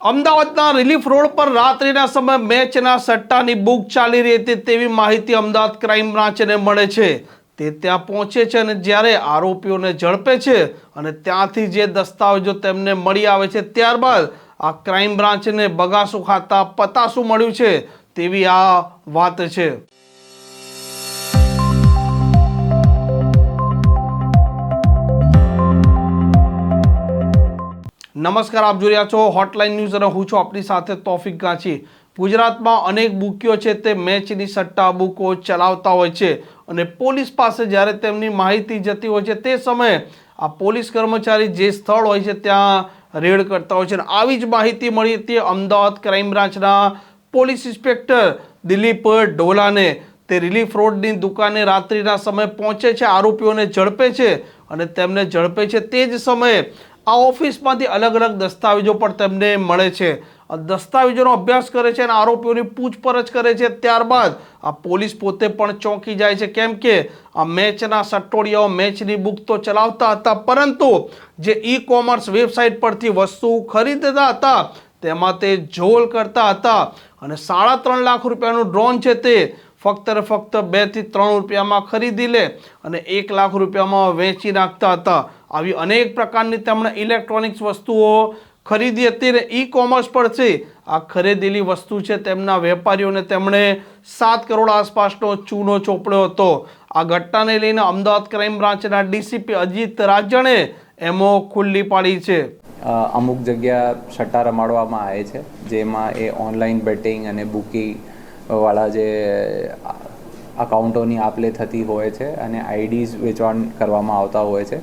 અમદાવાદના relief road પર રાત્રિના સમયે મેચના સટ્ટાની બુક ચાલી રહી હતી તેવી માહિતી અમદાવાદ ક્રાઇમ બ્રાન્ચને મળે છે. તે ત્યાં પહોંચે છે અને જ્યારે આરોપીઓને ઝડપે છે અને ત્યાંથી જે દસ્તાવેજો તેમને મળી આવે છે ત્યારબાદ આ ક્રાઇમ બ્રાન્ચને બગાસું ખાતા પતાસું મળ્યું છે તેવી આ વાત છે. નમસ્કાર, આપ જોઈ રહ્યા છો હોટલાઇન ન્યૂઝ અને હું છું આપની સાથે તોફિક ગાંચી ગુજરાતમાં અનેક બુકીઓ છે તે મેચની સટ્ટા બુકો ચલાવતા હોય છે અને પોલીસ પાસે જ્યારે તેમની માહિતી જતી હોય છે તે સમયે આ પોલીસ કર્મચારી જે સ્થળ હોય છે ત્યાં રેડ કરતા હોય છે અને આવી જ માહિતી મળી હતી અમદાવાદ ક્રાઇમ બ્રાન્ચના પોલીસ ઇન્સ્પેક્ટર દિલીપ ઢોલાને તે રિલીફ રોડની દુકાને રાત્રિના સમયે પહોંચે છે, આરોપીઓને ઝડપે છે અને તેમને ઝડપે છે તે જ સમયે આ ઓફિસમાંથી અલગ અલગ દસ્તાવેજો પણ તેમને મળે છે. દસ્તાવેજોનો અભ્યાસ કરે છે અને આરોપીઓની પૂછપરછ કરે છે. ત્યારબાદ આ પોલીસ પોતે પણ ચોંકી જાય છે. કેમ કે આ મેચના સટોડિયાઓ મેચની બુક તો ચલાવતા હતા, પરંતુ જે ઈ કોમર્સ વેબસાઇટ પરથી વસ્તુ ખરીદતા હતા, તેમાં તે જોલ કરતા હતા અને સાડા ત્રણ લાખ રૂપિયાનું ડ્રોન છે તે ફક્ત ને ફક્ત બેથી ત્રણ રૂપિયામાં ખરીદી લે અને એક લાખ રૂપિયામાં વેચી નાખતા હતા. આવી અનેક પ્રકારની તેમણે ઇલેક્ટ્રોનિક્સ વસ્તુઓ ખરીદી ને ઈ કોમર્સ પર છે. આ ખરીદેલી વસ્તુ છે તેમના વેપારીઓને તેમણે સાત કરોડ આસપાસનો ચૂનો ચોપડ્યો હતો. આ ઘટનાને લઈને અમદાવાદ ક્રાઇમ બ્રાન્ચના ડીસીપી અજીત રાજણે એમો ખુલ્લી પાડી છે. અમુક જગ્યા સટ્ટા રમાડવામાં આવે છે, જેમાં એ ઓનલાઈન બેટિંગ અને બુકિંગ વાળા જે અકાઉન્ટોની આપલે થતી હોય છે અને આઈડીઝ વેચવાણ કરવામાં આવતા હોય છે,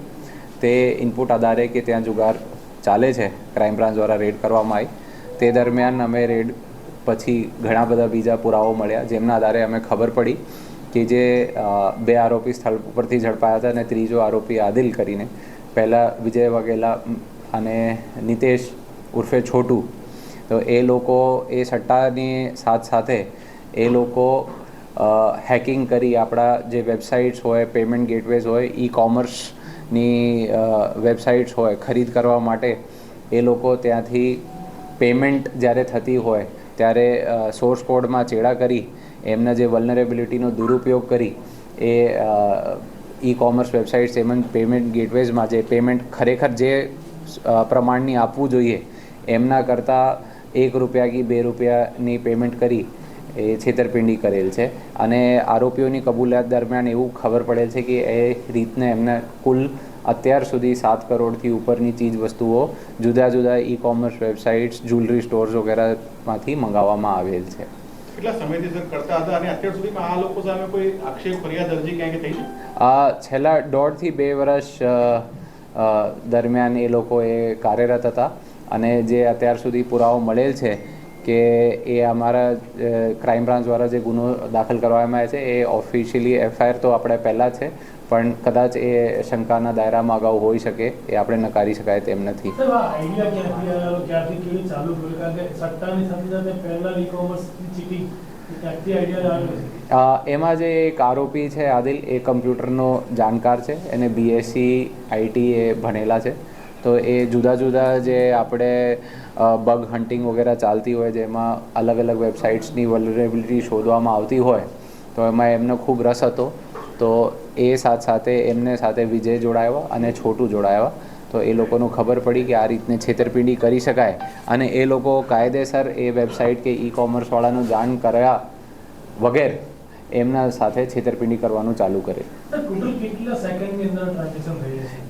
તે ઇનપુટ આધારે કે ત્યાં જુગાર ચાલે છે, ક્રાઇમ બ્રાન્ચ દ્વારા રેડ કરવામાં આવી, તે દરમિયાન અમે રેડ પછી ઘણા બધા બીજા પુરાવો મળ્યા, જેમના આધારે અમે ખબર પડી કે જે બે આરોપી સ્થળ ઉપરથી ઝડપાયા હતા અને ત્રીજો આરોપી આદિલ કરીને, પહેલાં વિજય વાઘેલા અને નિતેશ ઉર્ફે છોટુ, તો એ લોકો એ સટ્ટાની સાથ સાથે એ લોકો હેકિંગ કરી આપણા જે વેબસાઇટ્સ હોય પેમેન્ટ ગેટવેઝ હોય ઈ કોમર્સની વેબસાઇટ્સ હોય, ખરીદ કરવા માટે એ લોકો ત્યાંથી પેમેન્ટ જ્યારે થતી હોય, ત્યારે સોર્સ કોડમાં ચેડા કરી, એમના જે વલનરેબિલિટીનો દુરુપયોગ કરી, એ ઈ કોમર્સ વેબસાઇટ્સ તેમજ પેમેન્ટ ગેટવેઝમાં જે પેમેન્ટ ખરેખર જે પ્રમાણની આપવું જોઈએ, એમના કરતાં એક રૂપિયા કે બે રૂપિયાની પેમેન્ટ કરી એ છેતરપિંડી કરેલ છે. અને આરોપીઓની કબૂલાત દરમિયાન એવું ખબર પડેલ છે કે એ રીતને એમને કુલ અત્યાર સુધી સાત કરોડથી ઉપરની ચીજ વસ્તુઓ જુદા જુદા e commerce websites jewellery stores વગેરેમાંથી મંગાવવામાં આવેલ છે. છેલ્લા દોઢથી બે વર્ષ દરમિયાન એ લોકો એ કાર્યરત હતા અને જે અત્યાર સુધી પુરાવો મળેલ છે કે એ અમારા ક્રાઇમ બ્રાન્ચ દ્વારા જે ગુનો દાખલ કરવામાં આવે છે એ ઓફિશિયલી એફઆઈઆર તો આપણે પહેલાં છે પણ કદાચ એ શંકાના દાયરામાં અગાઉ હોઈ શકે એ આપણે નકારી શકાય તેમ નથી. એમાં જે એક આરોપી છે આદિલ એ કમ્પ્યુટરનો જાણકાર છે એને બીએસસી આઈટી એ ભણેલા છે. તો એ જુદા જુદા જે આપણે બગ હન્ટિંગ વગેરે ચાલતી હોય જેમાં અલગ અલગ વેબસાઇટ્સની વલરેબિલિટી શોધવામાં આવતી હોય તો એમાં એમનો ખૂબ રસ હતો. તો એ સાથ સાથે એમને સાથે વિજય જોડાયા અને છોટું જોડાયા. તો એ લોકોનું ખબર પડી કે આ રીતને છેતરપિંડી કરી શકાય. અને એ લોકો કાયદેસર એ વેબસાઇટ કે ઈ કોમર્સવાળાનું જાણ કર્યા વગેરે એમના સાથે છેતરપિંડી કરવાનું ચાલુ કરે.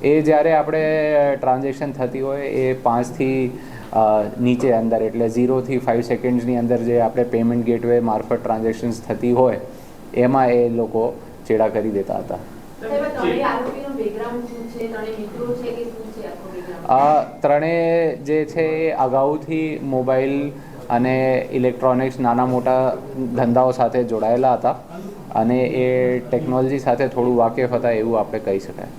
એ જ્યારે આપણે ટ્રાન્ઝેક્શન થતી હોય એ પાંચથી નીચે અંદર એટલે ઝીરોથી ફાઇવ સેકન્ડ્સની અંદર જે આપણે પેમેન્ટ ગેટવે મારફત ટ્રાન્ઝેક્શન્સ થતી હોય એમાં એ લોકો ચેડા કરી દેતા હતા ત્રણેય આરોપીનો background શું છે? ત્રણેય મિત્રો છે કે શું છે આખો background? આ ત્રણેય જે છે એ અગાઉથી મોબાઈલ અને ઇલેક્ટ્રોનિક્સ નાના મોટા ધંધાઓ સાથે જોડાયેલા હતા અને એ ટેકનોલોજી સાથે થોડું વાકેફ હતા એવું આપણે કહી શકાય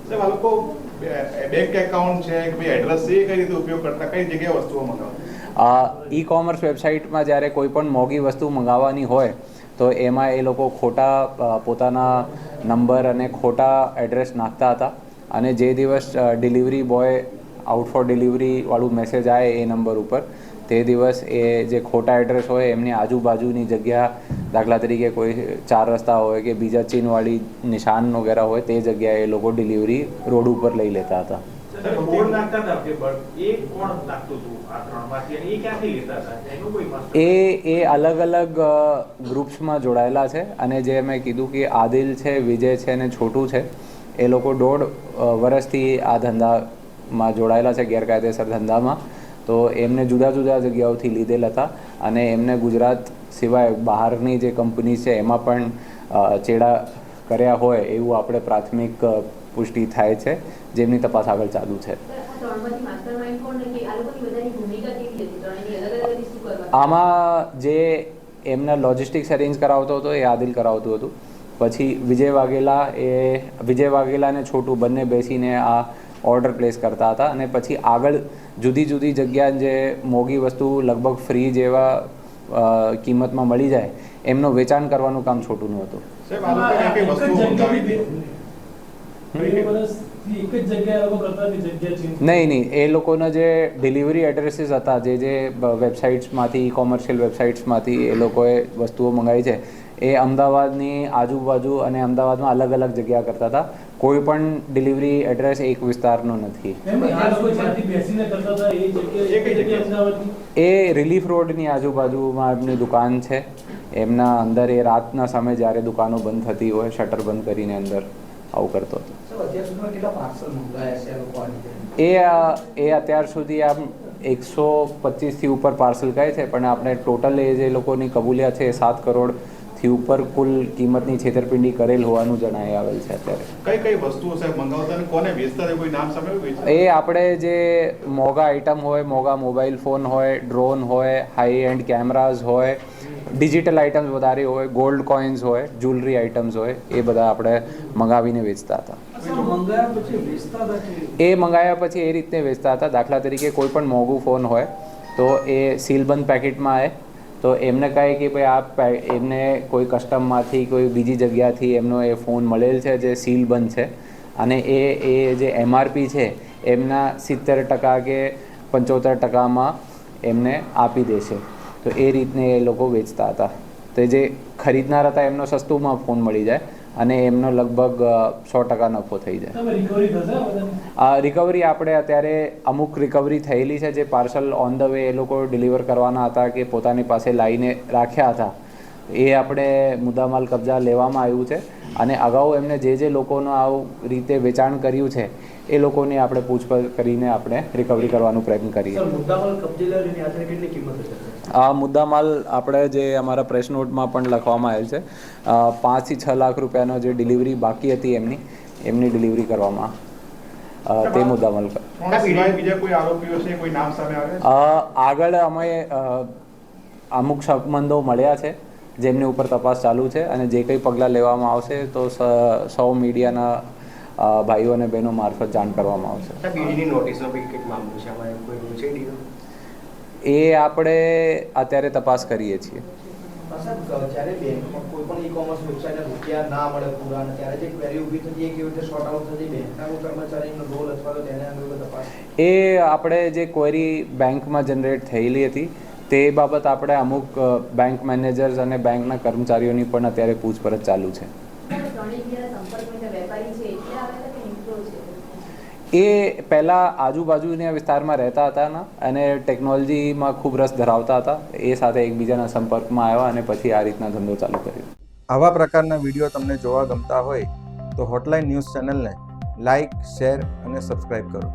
બેંક એકાઉન્ટ છે, કે ભાઈ એડ્રેસ છે કઈ રીતે ઉપયોગ કરતા, કઈ જગ્યાએ વસ્તુઓ મંગાવતા ઈ કોમર્સ વેબસાઇટમાં જ્યારે કોઈ પણ મોંઘી વસ્તુ મંગાવવાની હોય, તો એમાં એ લોકો ખોટા પોતાના નંબર અને ખોટા એડ્રેસ નાખતા હતા. અને જે દિવસ ડિલિવરી બોય આઉટ ફોર ડિલિવરીવાળું મેસેજ આવે એ નંબર ઉપર તે દિવસ એ જે ખોટા એડ્રેસ હોય એમની આજુબાજુની જગ્યા દાખલા તરીકે કોઈ ચાર રસ્તા હોય કે બીજા ચીનવાળી નિશાન વગેરે હોય તે જગ્યાએ એ લોકો ડિલિવરી રોડ ઉપર લઈ લેતા હતા. એ એ અલગ અલગ ગ્રુપ્સમાં જોડાયેલા છે. અને જે મેં કીધું કે આદિલ છે વિજય છે અને છોટું છે એ લોકો દોઢ વર્ષથી આ ધંધામાં જોડાયેલા છે ગેરકાયદેસર ધંધામાં. તો એમને જુદા જુદા જગ્યાઓથી લીધેલ હતા અને એમને ગુજરાત સિવાય બહારની જે કંપની છે એમાં પણ ચેડા કર્યા હોય એવું આપણે પ્રાથમિક પુષ્ટિ થાય છે. જેમની તપાસ આગળ ચાલુ છે. આમાં જે એમના લોજિસ્ટિક્સ અરેન્જ કરાવતો હતો એ આદિલ કરાવતું હતું. પછી વિજય વાઘેલા એ, વિજય વાઘેલા અને છોટું બંને બેસીને આ ઓર્ડર પ્લેસ કરતા હતા અને પછી આગળ જુદી જુદી જગ્યા જે મોંઘી વસ્તુ લગભગ ફ્રી જેવા કિંમતમાં મળી જાય એમનું વેચાણ કરવાનું કામ છોટુનું હતું. સાહેબ આ લોકોએ કઈ કઈ વસ્તુઓ મંગાવી હતી નહીં નહીં એ લોકોના જે ડિલિવરી એડ્રેસીસ હતા જે જે વેબસાઇટ્સમાંથી ઈ કોમર્શિયલ વેબસાઇટ્સમાંથી એ લોકોએ વસ્તુઓ મંગાવી છે એ અમદાવાદની આજુબાજુ અને અમદાવાદમાં અલગ અલગ જગ્યા કરતા હતા. કોઈ પણ ડિલિવરી એડ્રેસ એક વિસ્તારનો નથી. એ રિલીફ રોડની આજુબાજુમાં એમની દુકાન છે. એમના અંદર એ રાતના સમયે જ્યારે દુકાનો બંધ થતી હોય શટર બંધ કરીને અંદર આવું કરતો હતો. એ એ અત્યાર સુધી આમ એકસો પચીસથી ઉપર પાર્સલ કહે છે પણ આપણે ટોટલ એ જે લોકોની કબૂલિયાત છે એ સાત કરોડથી ઉપર કુલ કિંમતની છેતરપિંડી કરેલ હોવાનું જણાઈ આવેલ છે અત્યારે. કઈ કઈ વસ્તુઓ સાહેબ મંગાવતા કોને વેચતા કોઈ નામ સામે એ આપણે જે મોંઘા આઇટમ હોય મોંઘા મોબાઈલ ફોન હોય ડ્રોન હોય હાઈ એન્ડ કેમેરાઝ હોય ડિજિટલ આઇટમ્સ વધારે હોય ગોલ્ડ કોઇન્સ હોય જ્વેલરી આઇટમ્સ હોય એ બધા આપણે મંગાવીને વેચતા હતા. સર મંગાયા પછી વેચતા હતા કે? એ મંગાવ્યા પછી એ રીતને વેચતા હતા. દાખલા તરીકે કોઈ પણ મોંઘું ફોન હોય તો એ સીલબંધ પેકેટમાં આવે તો એમને કહે કે ભાઈ આ એમને કોઈ કસ્ટમમાંથી કોઈ બીજી જગ્યાથી એમનો એ ફોન મળેલ છે, જે સીલ બંધ છે. અને એ એ જે એમઆરપી છે, એમના સિત્તેર ટકા કે પંચોતેર ટકામાં એમને આપી દેશે તો એ રીતને એ લોકો વેચતા હતા. તો જે ખરીદનાર હતા, એમનો સસ્તુમાં ફોન મળી જાય. અને એમનો લગભગ સો ટકા નફો થઈ જાય. રિકવરી આપણે અત્યારે અમુક રિકવરી થયેલી છે જે પાર્સલ ઓન ધ વે એ લોકો ડિલિવર કરવાના હતા કે પોતાની પાસે લાવીને રાખ્યા હતા. એ આપણે મુદ્દામાલ કબજા લેવામાં આવ્યું છે અને અગાઉ એમને જે જે લોકોનું આવું રીતે વેચાણ કર્યું છે એ લોકોની આપણે પૂછપરછ કરીને આપણે રિકવરી કરવાનો પ્રયત્ન કરીએ. મુદ્દામાલ કબજે કેટલી કિંમત આ મુદ્દામાલ આપણે જે અમારા પ્રેસ નોટમાં પણ લખવામાં આવેલ છે પાંચથી છ લાખ રૂપિયાનો જે ડિલિવરી બાકી હતી એમની એમની ડિલિવરી કરવામાં તે મુદ્દામાલ કર આ સિવાય બીજા કોઈ આરોપીઓ છે કોઈ નામ સામે આવે? છે અ, આગળ અમે અમુક સંબંધો મળ્યા છે જેમની ઉપર તપાસ ચાલુ છે અને જે કંઈ પગલાં લેવામાં આવશે તો સ- સૌ મીડિયાના ભાઈઓ અને બહેનો મારફત જાણ કરવામાં આવશે. નોટિસનો બી કંઈક મામલો છે કોઈ છે એ આપણે અત્યારે તપાસ કરીએ છીએ. એ આપણે જે ક્વેરી બેંકમાં જનરેટ થયેલી હતી તે બાબત આપણે અમુક બેંક મેનેજર્સ અને બેંકના કર્મચારીઓની પણ અત્યારે પૂછપરછ ચાલુ છે સર, ત્રણેય જગ્યાના સંપર્કમાં જે વેપારી છે એટલે આવેલા કે મિત્રો છે એ પહેલાં આજુબાજુના વિસ્તારમાં રહેતા હતા અને ટેકનોલોજીમાં ખૂબ રસ ધરાવતા હતા. એ સાથે એકબીજાના સંપર્કમાં આવ્યા અને પછી આ રીતના ધંધો ચાલુ કર્યો. આવા પ્રકારના વીડિયો તમને જોવા ગમતા હોય તો હોટલાઇન ન્યૂઝ ચેનલને લાઇક શેર અને સબસ્ક્રાઈબ કરો.